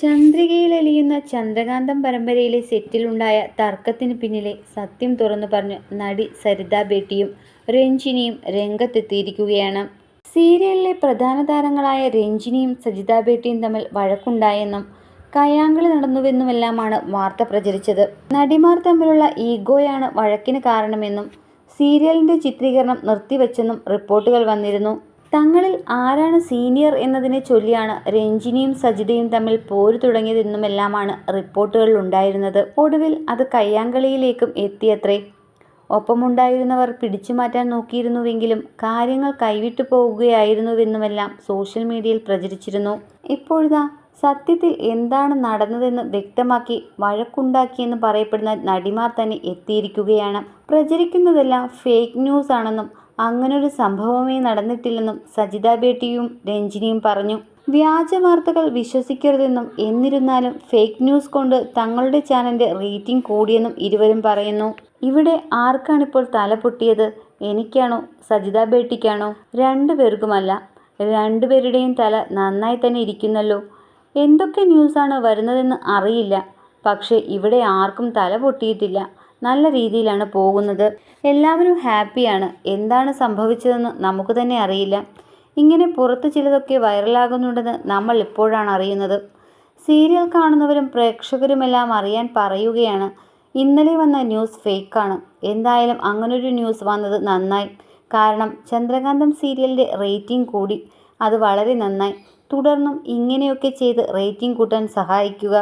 ചന്ദ്രികയിലലിയുന്ന ചന്ദ്രകാന്തം പരമ്പരയിലെ സെറ്റിലുണ്ടായ തർക്കത്തിന് പിന്നിലെ സത്യം തുറന്നു പറഞ്ഞ് നടി സരിത ബേട്ടിയും രഞ്ജിനിയും രംഗത്തെത്തിയിരിക്കുകയാണ്. സീരിയലിലെ പ്രധാന താരങ്ങളായ രഞ്ജിനിയും സജിത ബേട്ടിയും തമ്മിൽ വഴക്കുണ്ടായെന്നും കയ്യാങ്കളി നടന്നുവെന്നുമെല്ലാമാണ് വാർത്ത പ്രചരിച്ചത്. നടിമാർ തമ്മിലുള്ള ഈഗോയാണ് വഴക്കിന് കാരണമെന്നും സീരിയലിന്റെ ചിത്രീകരണം നിർത്തിവെച്ചെന്നും റിപ്പോർട്ടുകൾ വന്നിരുന്നു. തങ്ങളിൽ ആരാണ് സീനിയർ എന്നതിനെ ചൊല്ലിയാണ് രഞ്ജിനിയും സജിതയും തമ്മിൽ പോര് തുടങ്ങിയതെന്നുമെല്ലാമാണ് റിപ്പോർട്ടുകളിലുണ്ടായിരുന്നത്. ഒടുവിൽ അത് കയ്യാങ്കളിയിലേക്കും എത്തിയത്രേ. ഒപ്പമുണ്ടായിരുന്നവർ പിടിച്ചുമാറ്റാൻ നോക്കിയിരുന്നുവെങ്കിലും കാര്യങ്ങൾ കൈവിട്ടു പോവുകയായിരുന്നുവെന്നുമെല്ലാം സോഷ്യൽ മീഡിയയിൽ പ്രചരിച്ചിരുന്നു. ഇപ്പോഴിതാ സത്യത്തിൽ എന്താണ് നടന്നതെന്ന് വ്യക്തമാക്കി വഴക്കുണ്ടാക്കിയെന്ന് പറയപ്പെടുന്ന നടിമാർ തന്നെ എത്തിയിരിക്കുകയാണ്. പ്രചരിക്കുന്നതെല്ലാം ഫേക്ക് ന്യൂസ് ആണെന്നും അങ്ങനൊരു സംഭവമേ നടന്നിട്ടില്ലെന്നും സജിത ബേട്ടിയും രഞ്ജിനിയും പറഞ്ഞു. വ്യാജ വാർത്തകൾ വിശ്വസിക്കരുതെന്നും എന്നിരുന്നാലും ഫേക്ക് ന്യൂസ് കൊണ്ട് തങ്ങളുടെ ചാനലിന്റെ റേറ്റിംഗ് കൂടിയെന്നും ഇരുവരും പറയുന്നു. ഇവിടെ ആർക്കാണിപ്പോൾ തല പൊട്ടിയത്? എനിക്കാണോ സജിത ബേട്ടിക്കാണോ? രണ്ടുപേർക്കുമല്ല. രണ്ടുപേരുടെയും തല നന്നായി തന്നെ ഇരിക്കുന്നല്ലോ. എന്തൊക്കെ ന്യൂസാണ് വരുന്നതെന്ന് അറിയില്ല. പക്ഷേ ഇവിടെ ആർക്കും തല പൊട്ടിയിട്ടില്ല. നല്ല രീതിയിലാണ് പോകുന്നത്. എല്ലാവരും ഹാപ്പിയാണ്. എന്താണ് സംഭവിച്ചതെന്ന് നമുക്ക് തന്നെ അറിയില്ല. ഇങ്ങനെ പുറത്ത് ചിലതൊക്കെ വൈറലാകുന്നുണ്ടെന്ന് നമ്മൾ ഇപ്പോഴാണ് അറിയുന്നത്. സീരിയൽ കാണുന്നവരും പ്രേക്ഷകരുമെല്ലാം അറിയാൻ പറയുകയാണ്. ഇന്നലെ വന്ന ന്യൂസ് ഫേക്കാണ്. എന്തായാലും അങ്ങനൊരു ന്യൂസ് വന്നത് നന്നായി. കാരണം ചന്ദ്രകാന്തം സീരിയലിന്റെ റേറ്റിംഗ് കൂടി. അത് വളരെ നന്നായി. തുടർന്നും ഇങ്ങനെയൊക്കെ ചെയ്ത് റേറ്റിംഗ് കൂട്ടാൻ സഹായിക്കുക.